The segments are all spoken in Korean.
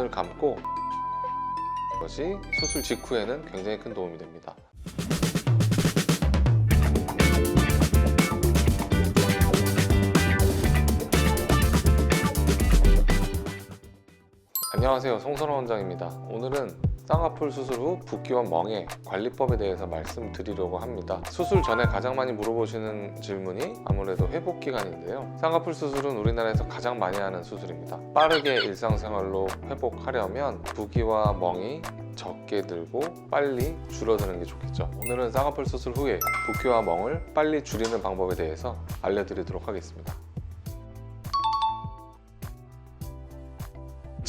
눈을 감고 것이 수술 직후에는 굉장히 큰 도움이 됩니다. 안녕하세요. 송선호 원장입니다. 오늘은 쌍꺼풀 수술 후 붓기와 멍해 관리법에 대해서 말씀드리려고 합니다. 수술 전에 가장 많이 물어보시는 질문이 아무래도 회복 기간인데요. 쌍꺼풀 수술은 우리나라에서 가장 많이 하는 수술입니다. 빠르게 일상생활로 회복하려면 붓기와 멍이 적게 들고 빨리 줄어드는 게 좋겠죠. 오늘은 쌍꺼풀 수술 후에 붓기와 멍을 빨리 줄이는 방법에 대해서 알려드리도록 하겠습니다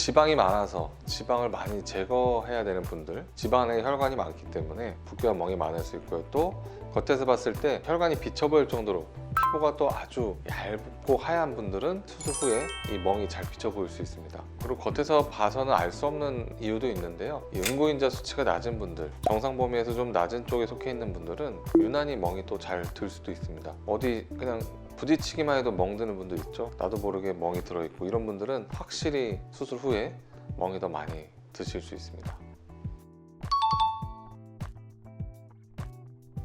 지방이 많아서 지방을 많이 제거해야 되는 분들 지방에 혈관이 많기 때문에 붓기와 멍이 많을 수 있고요. 또 겉에서 봤을 때 혈관이 비쳐 보일 정도로 피부가 또 아주 얇고 하얀 분들은 수술 후에 이 멍이 잘 비쳐 보일 수 있습니다. 그리고 겉에서 봐서는 알 수 없는 이유도 있는데요. 이 응고인자 수치가 낮은 분들 정상 범위에서 좀 낮은 쪽에 속해 있는 분들은 유난히 멍이 또 잘 들 수도 있습니다. 어디 그냥 부딪히기만 해도 멍드는 분도 있죠 나도 모르게 멍이 들어있고 이런 분들은 확실히 수술 후에 멍이 더 많이 드실 수 있습니다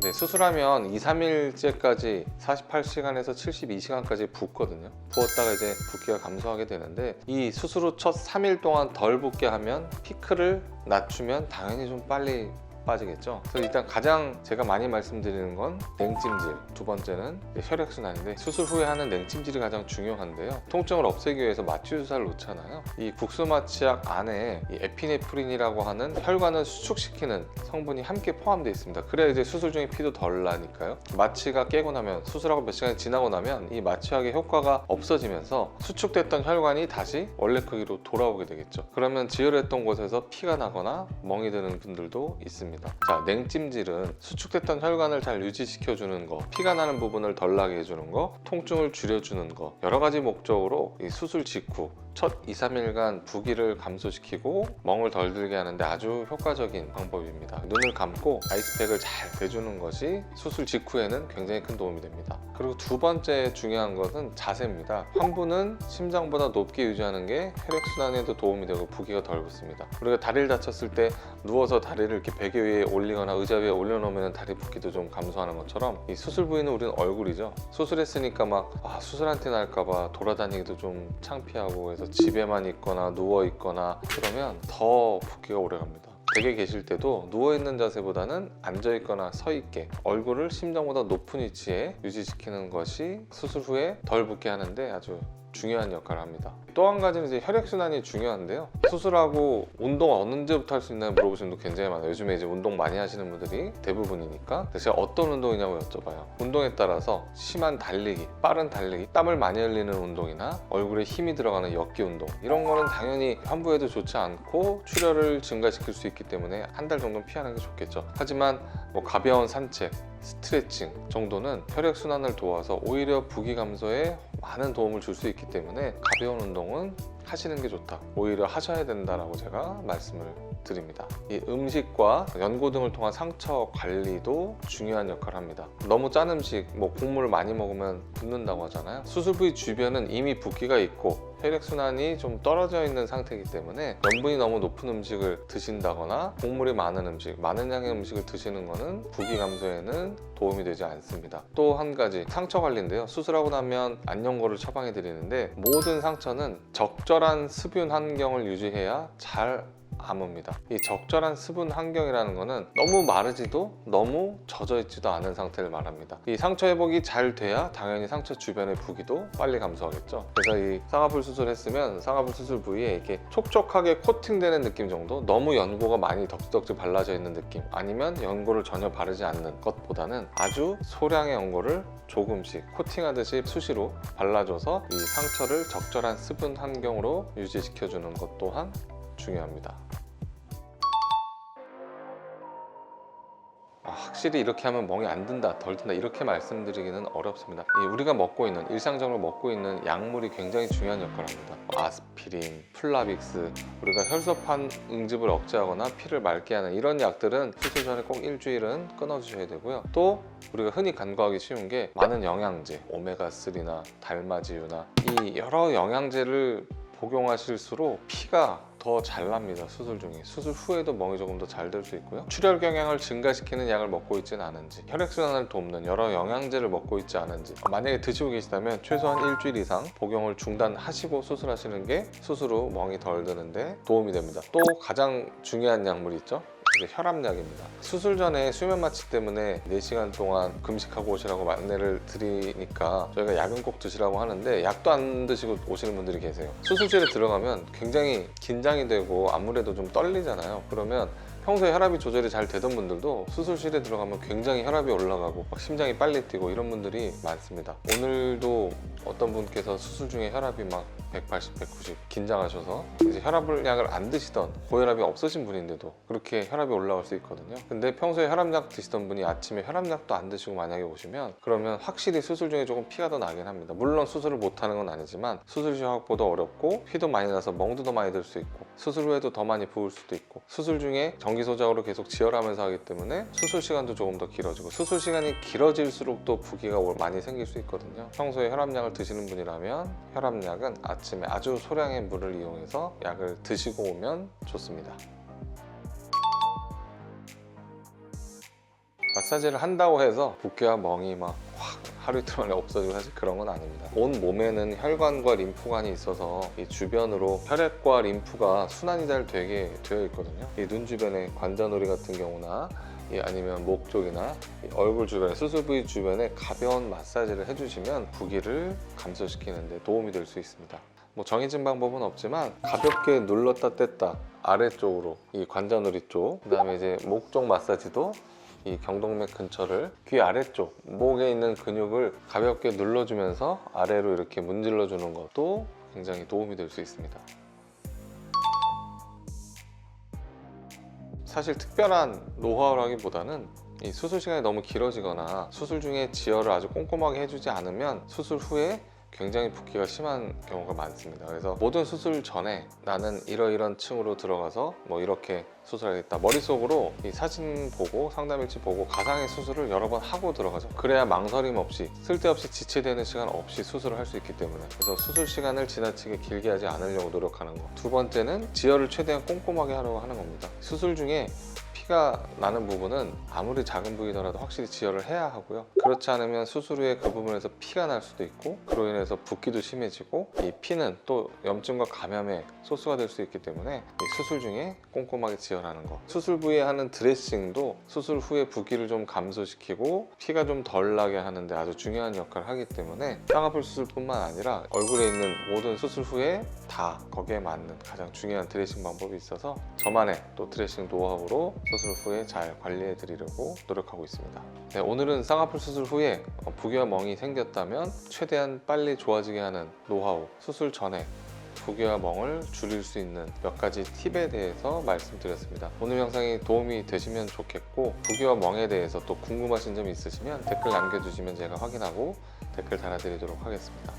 네, 수술하면 2, 3일째까지 48시간에서 72시간까지 붓거든요. 부었다가 이제 붓기가 감소하게 되는데 이 수술 후 첫 3일 동안 덜 붓게 하면 피크를 낮추면 당연히 좀 빨리 빠지겠죠. 그래서 일단 가장 제가 많이 말씀드리는 건 냉찜질, 두 번째는 혈액순환인데 수술 후에 하는 냉찜질이 가장 중요한데요. 통증을 없애기 위해서 마취 주사를 놓잖아요. 이 국수마취약 안에 이 에피네프린이라고 하는 혈관을 수축시키는 성분이 함께 포함되어 있습니다. 그래야 이제 수술 중에 피도 덜 나니까요. 마취가 깨고 나면 수술하고 몇 시간이 지나고 나면 이 마취약의 효과가 없어지면서 수축됐던 혈관이 다시 원래 크기로 돌아오게 되겠죠. 그러면 지혈했던 곳에서 피가 나거나 멍이 드는 분들도 있습니다. 자, 냉찜질은 수축됐던 혈관을 잘 유지시켜주는 거, 피가 나는 부분을 덜 나게 해주는 거, 통증을 줄여주는 거, 여러 가지 목적으로 이 수술 직후 첫 2, 3일간 부기를 감소시키고 멍을 덜 들게 하는데 아주 효과적인 방법입니다. 눈을 감고 아이스팩을 잘 대주는 것이 수술 직후에는 굉장히 큰 도움이 됩니다. 그리고 두 번째 중요한 것은 자세입니다. 환부는 심장보다 높게 유지하는 게 혈액순환에도 도움이 되고 부기가 덜 붙습니다. 우리가 다리를 다쳤을 때 누워서 다리를 이렇게 베개 위에 올리거나 의자 위에 올려놓으면 다리 붓기도 좀 감소하는 것처럼 이 수술 부위는 우리는 얼굴이죠. 수술했으니까 막 아, 수술한테 날까봐 돌아다니기도 좀 창피하고 해서 집에만 있거나 누워 있거나 그러면 더 붓기가 오래 갑니다. 베개 계실 때도 누워있는 자세보다는 앉아있거나 서있게 얼굴을 심장보다 높은 위치에 유지시키는 것이 수술 후에 덜 붓게 하는데 아주 중요한 역할을 합니다. 또 한 가지는 이제 혈액순환이 중요한데요. 수술하고 운동 언제부터 할 수 있나요? 물어보시는 분도 굉장히 많아요. 요즘에 이제 운동 많이 하시는 분들이 대부분이니까. 제가 어떤 운동이냐고 여쭤봐요. 운동에 따라서 심한 달리기, 빠른 달리기, 땀을 많이 흘리는 운동이나 얼굴에 힘이 들어가는 역기 운동 이런 거는 당연히 환부에도 좋지 않고 출혈을 증가시킬 수 있기 때문에 한 달 정도는 피하는 게 좋겠죠. 하지만 뭐 가벼운 산책, 스트레칭 정도는 혈액순환을 도와서 오히려 부기 감소에 많은 도움을 줄 수 있기 때문에 가벼운 운동은 하시는 게 좋다. 오히려 하셔야 된다라고 제가 말씀을 드립니다. 이 음식과 연고 등을 통한 상처 관리도 중요한 역할을 합니다. 너무 짠 음식, 뭐 국물을 많이 먹으면 붓는다고 하잖아요. 수술 부위 주변은 이미 붓기가 있고 혈액순환이 좀 떨어져 있는 상태이기 때문에 염분이 너무 높은 음식을 드신다거나 국물이 많은 음식, 많은 양의 음식을 드시는 것은 부기 감소에는 도움이 되지 않습니다. 또 한 가지 상처 관리인데요. 수술하고 나면 안연고를 처방해 드리는데 모든 상처는 적절한 수분 환경을 유지해야 잘 아뭅니다. 이 적절한 수분 환경이라는 것은 너무 마르지도 너무 젖어 있지도 않은 상태를 말합니다. 이 상처 회복이 잘 돼야 당연히 상처 주변의 부기도 빨리 감소하겠죠. 그래서 이 쌍꺼풀 수술했으면 쌍꺼풀 수술 부위에 이렇게 촉촉하게 코팅되는 느낌 정도 너무 연고가 많이 덕지덕지 발라져 있는 느낌 아니면 연고를 전혀 바르지 않는 것보다는 아주 소량의 연고를 조금씩 코팅하듯이 수시로 발라줘서 이 상처를 적절한 수분 환경으로 유지시켜주는 것 또한 중요합니다. 아, 확실히 이렇게 하면 멍이 안 든다, 덜 든다 이렇게 말씀드리기는 어렵습니다. 이 우리가 먹고 있는 일상적으로 먹고 있는 약물이 굉장히 중요한 역할을 합니다. 아스피린, 플라빅스, 우리가 혈소판 응집을 억제하거나 피를 맑게 하는 이런 약들은 수술 전에 꼭 일주일은 끊어주셔야 되고요. 또 우리가 흔히 간과하기 쉬운 게 많은 영양제, 오메가3나 달마지유나 이 여러 영양제를 복용하실수록 피가 더 잘 납니다 수술 중에. 수술 후에도 멍이 조금 더 잘 될 수 있고요. 출혈 경향을 증가시키는 약을 먹고 있지는 않은지 혈액순환을 돕는 여러 영양제를 먹고 있지 않은지. 만약에 드시고 계시다면 최소한 일주일 이상 복용을 중단하시고 수술하시는 게 수술 후 멍이 덜 드는데 도움이 됩니다. 또 가장 중요한 약물이 있죠 이제 혈압약입니다. 수술 전에 수면 마취 때문에 4시간 동안 금식하고 오시라고 안내를 드리니까 저희가 약은 꼭 드시라고 하는데 약도 안 드시고 오시는 분들이 계세요. 수술실에 들어가면 굉장히 긴장이 되고 아무래도 좀 떨리잖아요. 그러면 평소에 혈압이 조절이 잘 되던 분들도 수술실에 들어가면 굉장히 혈압이 올라가고 막 심장이 빨리 뛰고 이런 분들이 많습니다. 오늘도 어떤 분께서 수술 중에 혈압이 막 180, 190 긴장하셔서 이제 혈압약을 안 드시던 고혈압이 없으신 분인데도 그렇게 혈압이 올라갈 수 있거든요. 근데 평소에 혈압약 드시던 분이 아침에 혈압약도 안 드시고 만약에 오시면 그러면 확실히 수술 중에 조금 피가 더 나긴 합니다. 물론 수술을 못 하는 건 아니지만 수술 시각보다 어렵고 피도 많이 나서 멍도 더 많이 들 수 있고 수술 후에도 더 많이 부을 수도 있고 수술 중에 전기 소작으로 계속 지혈하면서 하기 때문에 수술 시간도 조금 더 길어지고 수술 시간이 길어질수록 또 부기가 많이 생길 수 있거든요. 평소에 혈압약을 드시는 분이라면 혈압약은 아침 에 아주 소량의 물을 이용해서 약을 드시고 오면 좋습니다. 마사지를 한다고 해서 붓기와 멍이 막 확 하루 이틀 만에 없어지고 사실 그런 건 아닙니다. 온 몸에는 혈관과 림프관이 있어서 이 주변으로 혈액과 림프가 순환이 잘 되게 되어 있거든요. 이 눈 주변에 관자놀이 같은 경우나 이 아니면 목 쪽이나 이 얼굴 주변에 수술 부위 주변에 가벼운 마사지를 해주시면 부기를 감소시키는 데 도움이 될 수 있습니다. 뭐 정해진 방법은 없지만 가볍게 눌렀다 뗐다 아래쪽으로 이 관자놀이 쪽 그다음에 이제 목 쪽 마사지도 이 경동맥 근처를 귀 아래쪽 목에 있는 근육을 가볍게 눌러주면서 아래로 이렇게 문질러 주는 것도 굉장히 도움이 될 수 있습니다. 사실 특별한 노하우라기보다는 이 수술 시간이 너무 길어지거나 수술 중에 지혈을 아주 꼼꼼하게 해주지 않으면 수술 후에 굉장히 붓기가 심한 경우가 많습니다. 그래서 모든 수술 전에 나는 이러이런 층으로 들어가서 뭐 이렇게 수술하겠다. 머릿속으로 이 사진 보고 상담일지 보고 가상의 수술을 여러 번 하고 들어가죠. 그래야 망설임 없이 쓸데없이 지체되는 시간 없이 수술을 할 수 있기 때문에 그래서 수술 시간을 지나치게 길게 하지 않으려고 노력하는 거. 두 번째는 지혈을 최대한 꼼꼼하게 하려고 하는 겁니다. 수술 중에 피가 나는 부분은 아무리 작은 부위더라도 확실히 지혈을 해야 하고요. 그렇지 않으면 수술 후에 그 부분에서 피가 날 수도 있고 그로 인해서 붓기도 심해지고 이 피는 또 염증과 감염의 소스가 될 수 있기 때문에 이 수술 중에 꼼꼼하게 지혈하는 거. 수술 부위에 하는 드레싱도 수술 후에 붓기를 좀 감소시키고 피가 좀 덜 나게 하는데 아주 중요한 역할을 하기 때문에 쌍꺼풀 수술뿐만 아니라 얼굴에 있는 모든 수술 후에 다 거기에 맞는 가장 중요한 드레싱 방법이 있어서 저만의 또 드레싱 노하우로 수술 후에 잘 관리해 드리려고 노력하고 있습니다. 네, 오늘은 쌍꺼풀 수술 후에 어, 부기와 멍이 생겼다면 최대한 빨리 좋아지게 하는 노하우, 수술 전에 부기와 멍을 줄일 수 있는 몇 가지 팁에 대해서 말씀드렸습니다. 오늘 영상이 도움이 되시면 좋겠고 부기와 멍에 대해서 또 궁금하신 점이 있으시면 댓글 남겨주시면 제가 확인하고 댓글 달아드리도록 하겠습니다.